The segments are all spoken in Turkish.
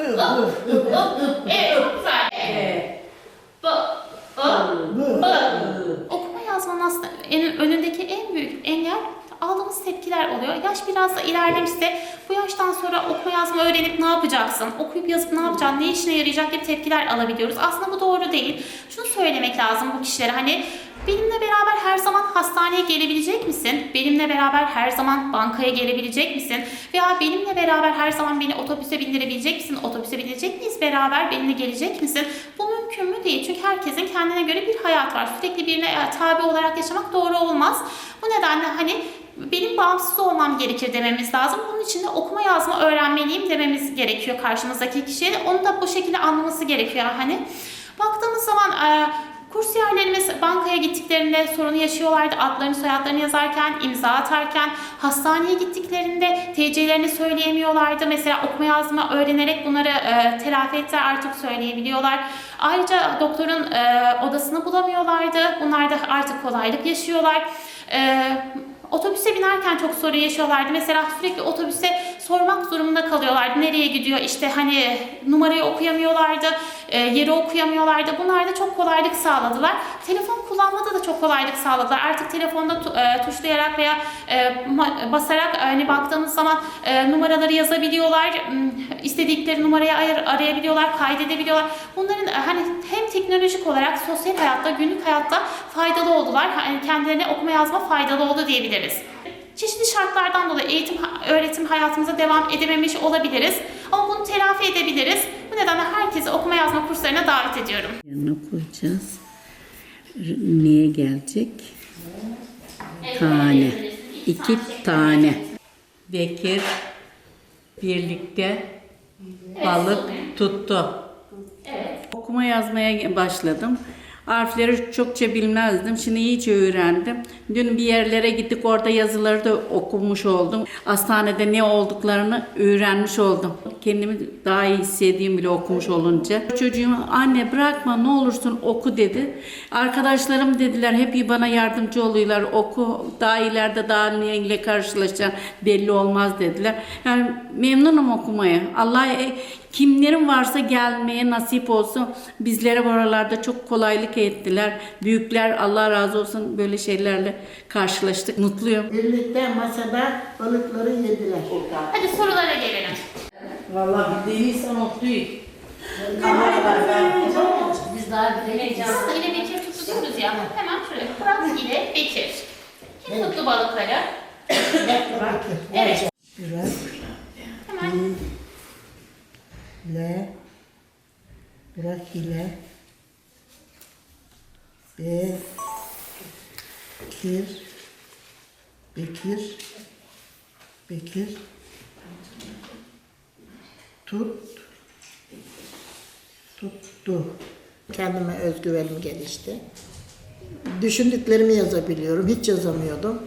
b, I. Evet çok güzel. E. B, I, B. Okuma yazmanın aslında en, önündeki en büyük engel aldığımız tepkiler oluyor. Yaş biraz da ilerlemişse bu yaştan sonra okuma yazma öğrenip ne yapacaksın? Okuyup yazıp ne yapacaksın? Ne işine yarayacak gibi tepkiler alabiliyoruz. Aslında bu doğru değil. Şunu söylemek lazım bu kişilere hani benimle beraber her zaman hastaneye gelebilecek misin? Benimle beraber her zaman bankaya gelebilecek misin? Veya benimle beraber her zaman beni otobüse bindirebilecek misin? Otobüse binecek miyiz beraber? Benimle gelecek misin? Bu mümkün mü değil. Çünkü herkesin kendine göre bir hayat var. Sürekli birine e, tabi olarak yaşamak doğru olmaz. Bu nedenle hani benim bağımsız olmam gerekir dememiz lazım. Bunun için de okuma yazma öğrenmeliyim dememiz gerekiyor karşımızdaki kişiye. Onu da bu şekilde anlaması gerekiyor. Hani baktığımız zaman e, kursiyerlerimiz bankaya gittiklerinde sorunu yaşıyorlardı. Adlarını soyadlarını yazarken, imza atarken, hastaneye gittiklerinde TC'lerini söyleyemiyorlardı. Mesela okuma yazma öğrenerek bunları e, telafi ettiler artık söyleyebiliyorlar. Ayrıca doktorun e, odasını bulamıyorlardı. Bunlar da artık kolaylık yaşıyorlar. E, Otobüse binerken çok sorun yaşıyorlardı. Mesela sürekli otobüse sormak durumunda kalıyorlardı. Nereye gidiyor? İşte hani numarayı okuyamıyorlardı, e, yeri okuyamıyorlardı. Bunlar da çok kolaylık sağladılar. Telefon kullanmada da çok kolaylık sağladılar. Artık telefonda tu- e, tuşlayarak veya e, basarak hani baktığımız zaman e, numaraları yazabiliyorlar. M, istedikleri numarayı ayar- arayabiliyorlar, kaydedebiliyorlar. Bunların e, hani hem teknolojik olarak sosyal hayatta, günlük hayatta faydalı oldular. Hani kendilerine okuma yazma faydalı oldu diyebiliriz. Çeşitli şartlardan dolayı eğitim, öğretim hayatımıza devam edememiş olabiliriz. Ama bunu telafi edebiliriz. Bu nedenle herkesi okuma yazma kurslarına davet ediyorum. Yanına koyacağız. Neye gelecek? Tane. İki tane. Bekir birlikte balık tuttu. Okuma yazmaya başladım. Harfleri çokça bilmezdim. Şimdi iyice öğrendim. Dün bir yerlere gittik. Orada yazıları da okumuş oldum. Hastanede ne olduklarını öğrenmiş oldum. Kendimi daha iyi hissediyorum bile okumuş olunca. Çocuğuma anne bırakma ne olursun oku dedi. Arkadaşlarım dediler hep bana yardımcı oluyorlar. Oku daha ileride daha neyle karşılaşacaksın belli olmaz dediler. Yani memnunum okumaya. Allah e, kimlerin varsa gelmeye nasip olsun. Bizlere buralarda çok kolaylık ettiler. Büyükler Allah razı olsun böyle şeylerle karşılaştık. Mutluyum. Birlikte masada balıkları yediler. Hadi sorulara gelelim. Vallahi bildiğinizse mutluyum. Biz daha. Fırat ile Bekir tuttu diyoruz ya. Hemen şuraya. Fırat ile Bekir. Kim tuttu balıkları? Evet. Biraz Hemen le, biraz ile, be, kir, bekir, bekir, tut, tuttu. Kendime özgüvenim gelişti. Düşündüklerimi yazabiliyorum. Hiç yazamıyordum.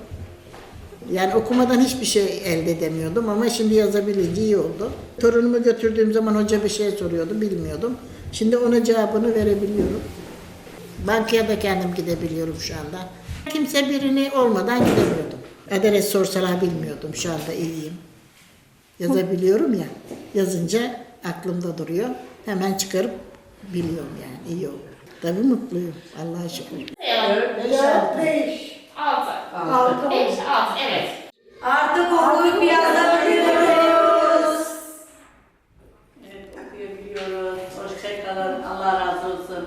Yani okumadan hiçbir şey elde edemiyordum ama şimdi yazabilince iyi oldu. Torunumu götürdüğüm zaman hoca bir şey soruyordu, bilmiyordum. Şimdi ona cevabını verebiliyorum. Bankaya da kendim gidebiliyorum şu anda. Kimse birini olmadan gidemiyordum. Adres sorsalar bilmiyordum. Şu anda iyiyim. Yazabiliyorum ya. Yazınca aklımda duruyor. Hemen çıkarıp biliyorum yani. iyi oluyor. Tabii mutluyum. Allah'a şükür. sayalım. Altı. Altı. Beş, altı. Evet. Artık okuyup yazabilir